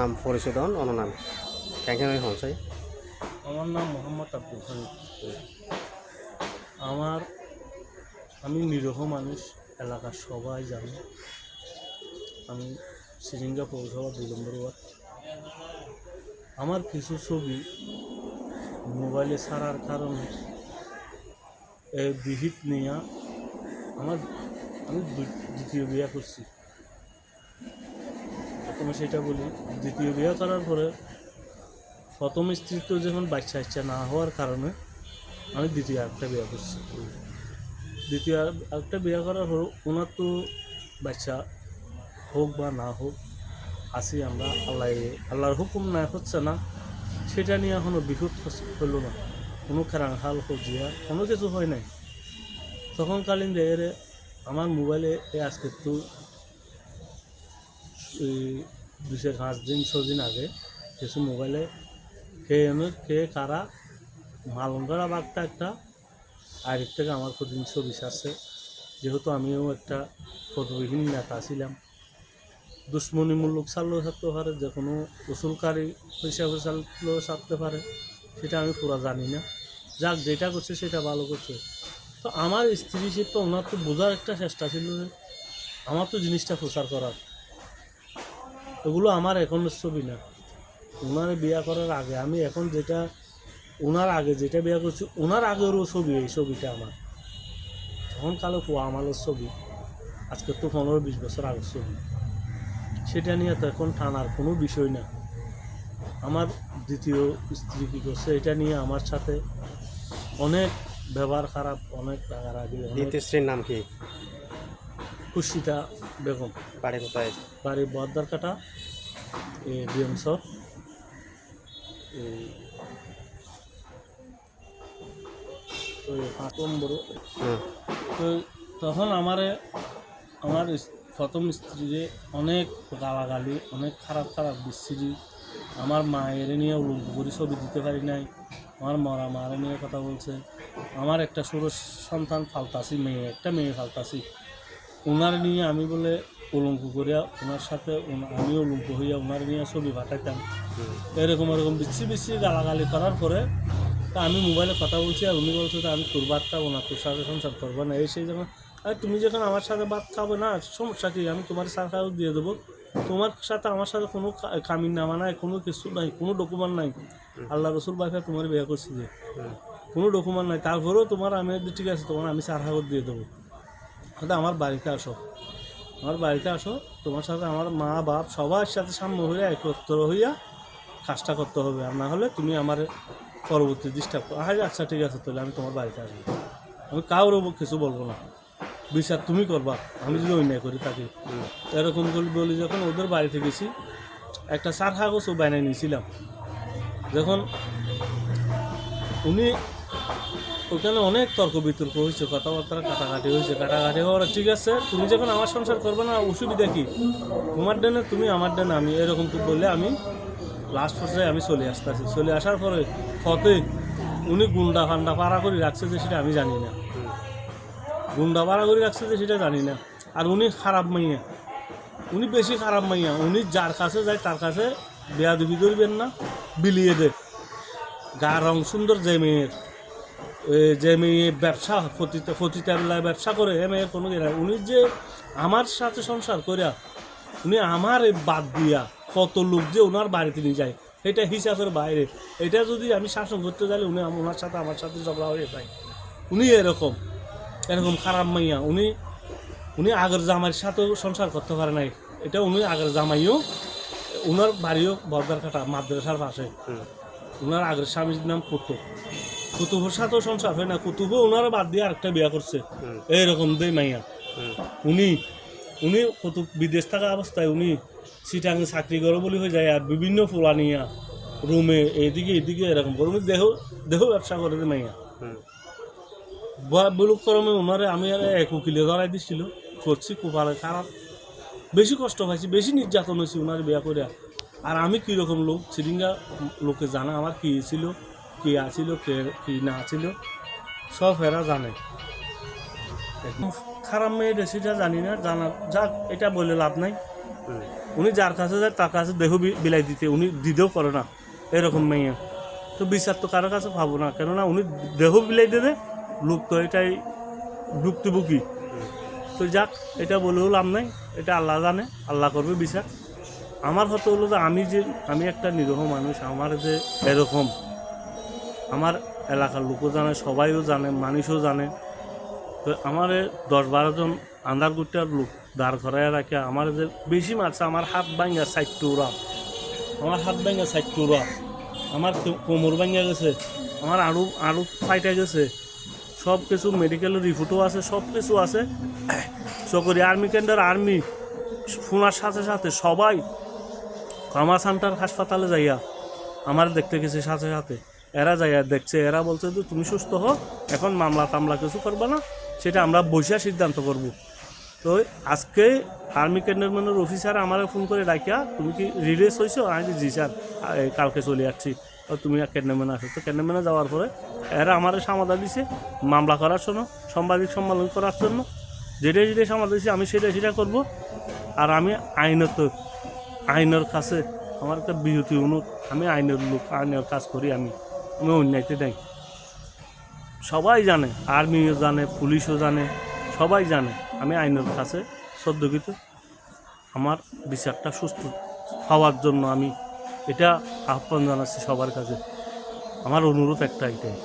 নাম পরিচিত হন অন্য নাম। ক্যাঙ্কেন হনসাই আমার নাম মোহাম্মদ আব্দুল হামিদ। আমার, আমি নিরহ মানুষ, এলাকার সবাই জানে। আমি সিরিঙ্গা পৌরসভা দুই নম্বর ওয়ার্ড। আমার কিছু ছবি মোবাইলে ছাড়ার কারণে বিহিত নিয়ে আমার, আমি দ্বিতীয় বিয়া করছি। প্রথমে সেটা বলি, দ্বিতীয় বিয়ে করার পরে প্রথম স্ত্রী তো যখন বাচ্চা ইচ্ছা না হওয়ার কারণে আমি দ্বিতীয় একটা বিয়ে করছি। দ্বিতীয় একটা বিয়ে করার পর ওনার তো বাচ্চা হোক বা না হোক আসি আমরা আল্লাহ আল্লাহর হুকুম না হচ্ছে না, সেটা নিয়ে এখনও বিহুত হলো না। কোনো খেরাং হাল হজিয়া কোনো কিছু হয় নাই। তখনকালীন দেখে আমার মোবাইলে আজকে তো এই দুশো পাঁচ দিন ছদিন আগে কিছু মোবাইলে কে এনে কে কারা মালঙ্গরা বাগটা একটা আরেক থেকে আমার খুব ছবি আছে। যেহেতু আমিও একটা পদবিহীন নেতা ছিলাম। দুশ্মনীমূলক চালও থাকতে পারে যে কোনো উসুলকারী হিসাবে চালও ছাড়তে পারে, সেটা আমি পুরা জানি না। যাক, যেটা করছে সেটা ভালো করছে। তো আমার স্ত্রী সে তো ওনার তো বোঝার একটা চেষ্টা ছিল যে আমার তো জিনিসটা প্রচার করার। এগুলো আমার এখনের ছবি না। ওনার বিয়া করার আগে, আমি এখন যেটা ওনার আগে যেটা বিয়া করছি ওনার আগেরও ছবি, এই ছবিটা আমার। তখন কালো পোয়া আমালের ছবি, আজকে তো পনেরো বিশ বছর আগের ছবি। সেটা নিয়ে তো এখন টানার কোনো বিষয় না। আমার দ্বিতীয় স্ত্রী কী করছে, এটা নিয়ে আমার সাথে অনেক ব্যবহার খারাপ, অনেক রাগারাগি দ্বিতীয় স্ত্রীর নাম কি? খুশিতা বেগম। বাড়ি কোথায়? বাড়ি বদ্দার কাটা নম্বর হুম। তো তখন আমারে আমার প্রথম স্ত্রীরে অনেক গালাগালি অনেক খারাপ খারাপ বিশ্রী আমার মায়ের নিয়ে উলঙ্গ করে ছবি দিতে পারি নাই। আমার মরা মায়ের নিয়ে কথা বলছে। আমার একটা ষোড়শ সন্তান ফালতাসি মেয়ে একটা মেয়ে ফালতাছি ওনার নিয়ে আমি বলে উলঙ্গ করিয়া ওনার সাথে আমি উলঙ্গ হইয়া ওনার নিয়ে ছবি পাঠাইতাম। এরকম এরকম বিচ্ছি বিচ্ছি গালাগালি করার পরে তা আমি মোবাইলে কথা বলছি আর উনি বলছে আমি তোর ভাত খাব না তোর সাথে সংসার করব না। এই সেই যখন আরে তুমি যখন আমার সাথে ভাত খাব না সমস্যা কি? আমি তোমার সাথেও দিয়ে দেবো। তোমার সাথে আমার সাথে কোনো কামিন নামা নাই কোনো কিছু নাই কোনো ডকুমেন্ট নাই। আল্লাহ রসুল বাইফা তোমার বিয়ে করছি যে। কোনো ডকুমেন্ট নাই। তারপরেও তোমার আমি ঠিক আছে তোমার আমি চার হাগর দিয়ে দেবো। হয়তো আমার বাড়িতে আসো। আমার বাড়িতে আসো, তোমার সাথে আমার মা, বাপ সবার সাথে সাম্য হইয়া, একত্র হইয়া কাজটা করতে হবে। আর না হলে তুমি আমার পরবর্তী ডিস্টার্ব করো আচ্ছা আচ্ছা ঠিক আছে, তাহলে আমি তোমার বাড়িতে আসব। আমি কারোর কিছু বলব না। বিচার তুমি করবা, আমি যদি অন্যায় করি তাকে। এরকম করে বলি যখন ওদের বাড়িতে গেছি, একটা সার কাগজও বানিয়ে নিয়েছিলাম। যখন উনি ওখানে অনেক তর্ক বিতর্ক হয়েছে, কথাবার্তা কাটাকাটি হয়েছে, কাটাকাটি হওয়ার ঠিক আছে, তুমি যখন আমার সংসার করবে না, অসুবিধা কি? তোমার ডেনে তুমি, আমার ডেনে আমি, এরকম তো বললে আমি লাস্ট পর্যায়ে আমি চলে আসতেছি। চলে আসার পরে ফতে উনি গুন্ডা ফান্ডা পাড়া করে রাখছে যে সেটা আমি জানি না। গুন্ডা পাড়া করে রাখছে যে সেটা জানি না। আর উনি খারাপ মাইয়া। উনি বেশি খারাপ মাইয়া। উনি যার কাছে যায় তার কাছে বেয়া দুবি করবেন না, বিলিয়ে দে গা রং সুন্দর যে মেয়ের। যে মেয়ে ব্যবসা ফতিতা ফতিতা ব্যবসা করে এ মেয়ের কোনো নাই। উনি যে আমার সাথে সংসার করিয়া উনি আমার বাদ দিয়া কত লোক যে ওনার বাড়িতে নিয়ে যায় এটা হিসাবের বাইরে। এটা যদি আমি শাসন করতে চাইলে উনি ওনার সাথে আমার সাথে ঝগড়া হয়ে যায়। উনি এরকম এরকম খারাপ মাইয়া। উনি উনি আগের জামাইয়ের সাথেও সংসার করতে পারে নাই। এটা উনি আগের জামাইও ওনার বাড়িও বর্দার কাটা মাদ্রাসার পাশে। ওনার আগের স্বামীর নাম কুতুব কুতুবের সাথেও সংসার হয় না কুতুবও ওনারা বাদ দিয়ে আরেকটা বিয়া করছে। এইরকম দেই মাইয়া। উনি উনি কুতুব বিদেশ থাকা অবস্থায় উনি সিটাঙে চাকরি করে বলে হয়ে যায় আর বিভিন্ন ফুলা নিয়া রুমে এইদিকে এদিকে এরকম করে। দেহ দেহ ব্যবসা করে দে মাইয়া। বুলুক করমে ওনারে আমি আর এক উকিলে ধরাই দিছিল করছি কুপালে। খারাপ বেশি কষ্ট পাইছি বেশি নির্যাতন হয়েছি ওনার বিয়া করিয়া আর আমি কীরকম লোক সিরিঙ্গা লোকে জানা আমার কী ছিল। কে আছিল, কে, কি না ছিল সব এরা জানে। খারাপ মেয়ে সেটা জানি না, জানা, যাক, এটা বলে লাভ নাই। উনি যার কাছে যায়, তার কাছে দেহ বিলাই দিতে, উনি দিতেও করে না, এরকম মেয়ে। তো বিচার তো কারোর কাছে পাবো না, কেননা উনি দেহ বিলাই দেবে লোক তো এটাই ভুক্তভোগী। তো যাক, এটা বলেও লাভ নাই, এটা আল্লাহ জানে, আল্লাহ করবে বিচার। আমার হতো হলো যে আমি যে, আমি একটা নিরহ মানুষ, আমার যে এরকম আমার এলাকার লোকও জানে, সবাইও জানে, মানুষও জানে। তো আমার দশ বারো জন আন্ধার গুটার লোক দাঁড় করায় রাখে। আমার যে বেশি মারছে, আমার হাত ভাঙ্গা সাইড টুরা আমার হাত ভাঙ্গা সাইড টুরা আমার কোমর ভাঙ্গা গেছে, আমার আরু আরু ফাইটে গেছে। সব কিছু মেডিকেলের রিপোর্টও আছে, সব কিছু আছে। সকরি আর্মি কেন্দ্রের আর্মি শোনার সাথে সাথে সবাই কামা সেন্টার হাসপাতালে যাইয়া আমার দেখতে গেছে সাথে সাথে। এরা যাইয়া দেখছে, এরা বলছে যে তুমি সুস্থ হো এখন মামলা টামলা কিছু করবে না, সেটা আমরা বসে সিদ্ধান্ত করব। তো আজকে আর্মি ক্যান্টনমেন্টের অফিসার আমার ফোন করে ডাকিয়া, তুমি কি রিলিজ হয়েছো আমি জি স্যার কালকে চলে যাচ্ছি তুমি ক্যান্টনমেন্টে আসো। তো ক্যান্টনমেন্টে যাওয়ার পরে এরা আমার সমাধান দিছে মামলা করার জন্য, সাংবাদিক সম্মেলন করার জন্য। যেটা যেটা সমাধান দিছে, আমি সেটা সেটা করব। আর আমি আইনত, আইনের কাছে আমার একটা বিরতি অনুরোধ, আমি আইনের লোক, আইনের কাজ করি আমি। আমি অন্যায়তে দেয়। সবাই জানে, আর্মিও জানে, পুলিশও জানে, সবাই জানে। আমি আইনের কাছে সদ্যগিত। আমার বিচারটা সুস্থ হওয়ার জন্য আমি এটা আহ্বান জানাচ্ছি সবার কাছে। আমার অনুরোধ একটা এটাই।